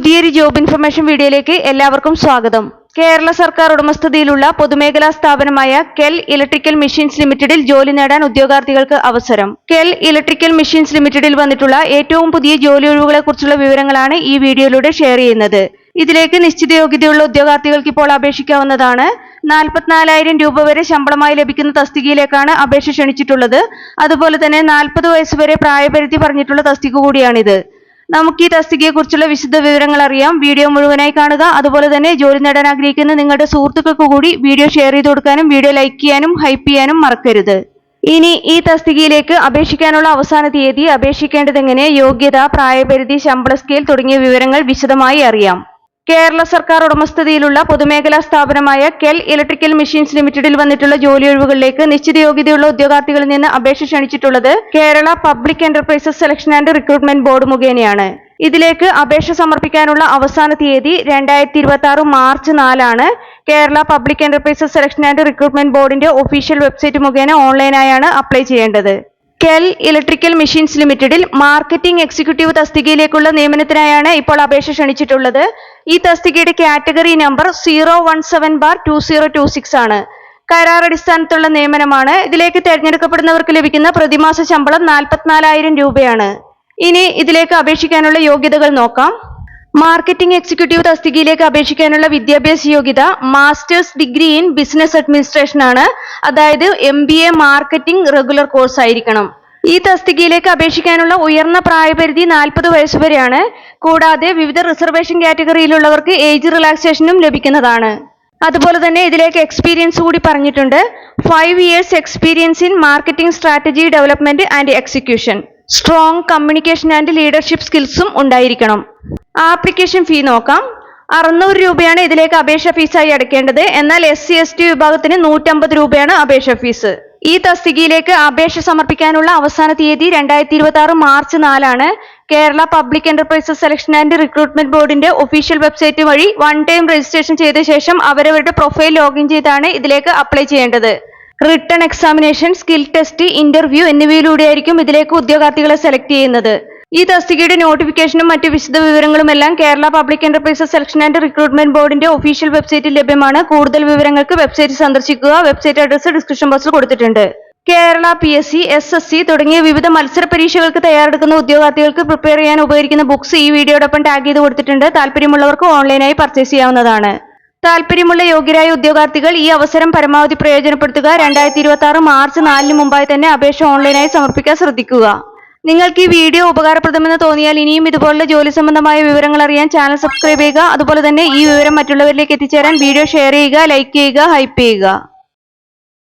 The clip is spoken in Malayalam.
പുതിയൊരു ജോബ് ഇൻഫർമേഷൻ വീഡിയോയിലേക്ക് എല്ലാവർക്കും സ്വാഗതം. കേരള സർക്കാർ ഉടമസ്ഥതയിലുള്ള പൊതുമേഖലാ സ്ഥാപനമായ കെൽ ഇലക്ട്രിക്കൽ മെഷീൻസ് ലിമിറ്റഡിൽ ജോലി നേടാൻ ഉദ്യോഗാർത്ഥികൾക്ക് അവസരം. കെൽ ഇലക്ട്രിക്കൽ മെഷീൻസ് ലിമിറ്റഡിൽ വന്നിട്ടുള്ള ഏറ്റവും പുതിയ ജോലി ഒഴിവുകളെക്കുറിച്ചുള്ള വിവരങ്ങളാണ് ഈ വീഡിയോയിലൂടെ ഷെയർ ചെയ്യുന്നത്. ഇതിലേക്ക് നിശ്ചിത യോഗ്യതയുള്ള ഉദ്യോഗാർത്ഥികൾക്ക് ഇപ്പോൾ അപേക്ഷിക്കാവുന്നതാണ്. നാൽപ്പത്തിനാലായിരം രൂപ വരെ ശമ്പളമായി ലഭിക്കുന്ന തസ്തികയിലേക്കാണ് അപേക്ഷ ക്ഷണിച്ചിട്ടുള്ളത്. അതുപോലെ തന്നെ നാൽപ്പത് വയസ്സ് വരെ പ്രായപരിധി പറഞ്ഞിട്ടുള്ള തസ്തിക കൂടിയാണിത്. നമുക്ക് ഈ തസ്തികയെ കുറിച്ചുള്ള വിശദ വിവരങ്ങൾ അറിയാം വീഡിയോ മുഴുവനായി കാണുക. അതുപോലെ തന്നെ ജോലി നേടാൻ ആഗ്രഹിക്കുന്ന നിങ്ങളുടെ സുഹൃത്തുക്കൾക്ക് കൂടി വീഡിയോ ഷെയർ ചെയ്ത് കൊടുക്കാനും വീഡിയോ ലൈക്ക് ചെയ്യാനും ഹൈപ്പ് ചെയ്യാനും മറക്കരുത്. ഇനി ഈ തസ്തികയിലേക്ക് അപേക്ഷിക്കാനുള്ള അവസാന തീയതി അപേക്ഷിക്കേണ്ടതെങ്ങനെ യോഗ്യത പ്രായപരിധി ശമ്പള സ്കെയിൽ തുടങ്ങിയ വിവരങ്ങൾ വിശദമായി അറിയാം. കേരള സർക്കാർ ഉടമസ്ഥതയിലുള്ള പൊതുമേഖലാ സ്ഥാപനമായ കെൽ ഇലക്ട്രിക്കൽ മെഷീൻസ് ലിമിറ്റഡിൽ വന്നിട്ടുള്ള ജോലി ഒഴിവുകളിലേക്ക് നിശ്ചിത യോഗ്യതയുള്ള ഉദ്യോഗാർത്ഥികളിൽ നിന്ന് അപേക്ഷ ക്ഷണിച്ചിട്ടുള്ളത് Kerala public enterprises selection and recruitment board മുഖേനയാണ്. ഇതിലേക്ക് അപേക്ഷ സമർപ്പിക്കാനുള്ള അവസാന തീയതി രണ്ടായിരത്തി ഇരുപത്തി ആറ് മാർച്ച് നാലാണ്. Kerala public enterprises selection and recruitment ബോർഡിന്റെ ഒഫീഷ്യൽ വെബ്സൈറ്റ് മുഖേന ഓൺലൈനായാണ് അപ്ലൈ ചെയ്യേണ്ടത്. കെൽ ഇലക്ട്രിക്കൽ മെഷീൻസ് ലിമിറ്റഡിൽ മാർക്കറ്റിംഗ് എക്സിക്യൂട്ടീവ് തസ്തികയിലേക്കുള്ള നിയമനത്തിനായാണ് ഇപ്പോൾ അപേക്ഷ ക്ഷണിച്ചിട്ടുള്ളത്. ഈ തസ്തികയുടെ category number zero one seven bar two zero two six ആണ്. കരാർ അടിസ്ഥാനത്തുള്ള നിയമനമാണ്. ഇതിലേക്ക് തിരഞ്ഞെടുക്കപ്പെടുന്നവർക്ക് ലഭിക്കുന്ന പ്രതിമാസ ശമ്പളം നാൽപ്പത്തിനാലായിരം രൂപയാണ്. ഇനി ഇതിലേക്ക് അപേക്ഷിക്കാനുള്ള യോഗ്യതകൾ നോക്കാം. മാർക്കറ്റിംഗ് എക്സിക്യൂട്ടീവ് തസ്തികയിലേക്ക് അപേക്ഷിക്കാനുള്ള വിദ്യാഭ്യാസ യോഗ്യത masters degree in business administration ആണ്. അതായത് M B A marketing regular course ആയിരിക്കണം. ഈ തസ്തികയിലേക്ക് അപേക്ഷിക്കാനുള്ള ഉയർന്ന പ്രായപരിധി നാൽപ്പത് വയസ്സ് വരെയാണ്. കൂടാതെ വിവിധ റിസർവേഷൻ കാറ്റഗറിയിലുള്ളവർക്ക് ഏജ് റിലാക്സേഷനും ലഭിക്കുന്നതാണ്. അതുപോലെ തന്നെ ഇതിലേക്ക് എക്സ്പീരിയൻസ് കൂടി പറഞ്ഞിട്ടുണ്ട്. Five years experience in marketing strategy development and execution strong communication and leadership സ്കിൽസും ഉണ്ടായിരിക്കണം. ആപ്ലിക്കേഷൻ ഫീ നോക്കാം. അറുന്നൂറ് രൂപയാണ് ഇതിലേക്ക് അപേക്ഷ ഫീസായി അടയ്ക്കേണ്ടത്. എന്നാൽ എസ് സി എസ് ടി വിഭാഗത്തിന് നൂറ്റമ്പത് രൂപയാണ് അപേക്ഷ ഫീസ് ഈ തസ്തികയിലേക്ക് അപേക്ഷ സമർപ്പിക്കാനുള്ള അവസാന തീയതി രണ്ടായിരത്തി ഇരുപത്തി ആറ് മാർച്ച് നാലാണ്. Kerala public enterprises selection and recruitment ബോർഡിന്റെ ഒഫീഷ്യൽ വെബ്സൈറ്റ് വഴി വൺ ടൈം രജിസ്ട്രേഷൻ ചെയ്ത ശേഷം അവരവരുടെ പ്രൊഫൈൽ ലോഗിൻ ചെയ്താണ് ഇതിലേക്ക് അപ്ലൈ ചെയ്യേണ്ടത്. Written examination skill test interview എന്നിവയിലൂടെയായിരിക്കും ഇതിലേക്ക് ഉദ്യോഗാർത്ഥികളെ സെലക്ട് ചെയ്യുന്നത്. ഈ തസ്തികയുടെ നോട്ടിഫിക്കേഷനും മറ്റ് വിശദ വിവരങ്ങളുമെല്ലാം Kerala public enterprises selection and recruitment ബോർഡിന്റെ ഒഫീഷ്യൽ വെബ്സൈറ്റിൽ ലഭ്യമാണ്. കൂടുതൽ വിവരങ്ങൾക്ക് വെബ്സൈറ്റ് സന്ദർശിക്കുക. വെബ്സൈറ്റ് അഡ്രസ് ഡിസ്ക്രിപ്ഷൻ ബോക്സിൽ കൊടുത്തിട്ടുണ്ട്. Kerala P S C S S C തുടങ്ങിയ വിവിധ മത്സര പരീക്ഷകൾക്ക് തയ്യാറെടുക്കുന്ന ഉദ്യോഗാർത്ഥികൾക്ക് പ്രിപ്പയർ ചെയ്യാൻ ഉപയോഗിക്കുന്ന ബുക്സ് ഈ വീഡിയോടൊപ്പം ടാഗ് ചെയ്ത് കൊടുത്തിട്ടുണ്ട്. താല്പര്യമുള്ളവർക്ക് ഓൺലൈനായി പർച്ചേസ് ചെയ്യാവുന്നതാണ്. താല്പര്യമുള്ള യോഗ്യരായ ഉദ്യോഗാർത്ഥികൾ ഈ അവസരം പരമാവധി പ്രയോജനപ്പെടുത്തുക. രണ്ടായിരത്തി ഇരുപത്തി ആറ് മാർച്ച് നാലിന് മുമ്പായി തന്നെ അപേക്ഷ ഓൺലൈനായി സമർപ്പിക്കാൻ ശ്രദ്ധിക്കുക. നിങ്ങൾക്ക് ഈ വീഡിയോ ഉപകാരപ്രദമെന്ന് തോന്നിയാൽ ഇനിയും ഇതുപോലുള്ള ജോലി സംബന്ധമായ വിവരങ്ങൾ അറിയാൻ ചാനൽ സബ്സ്ക്രൈബ് ചെയ്യുക. അതുപോലെ തന്നെ ഈ വിവരം മറ്റുള്ളവരിലേക്ക് എത്തിച്ചേരാൻ വീഡിയോ ഷെയർ ചെയ്യുക ലൈക്ക് ചെയ്യുക ഹൈപ്പ് ചെയ്യുക.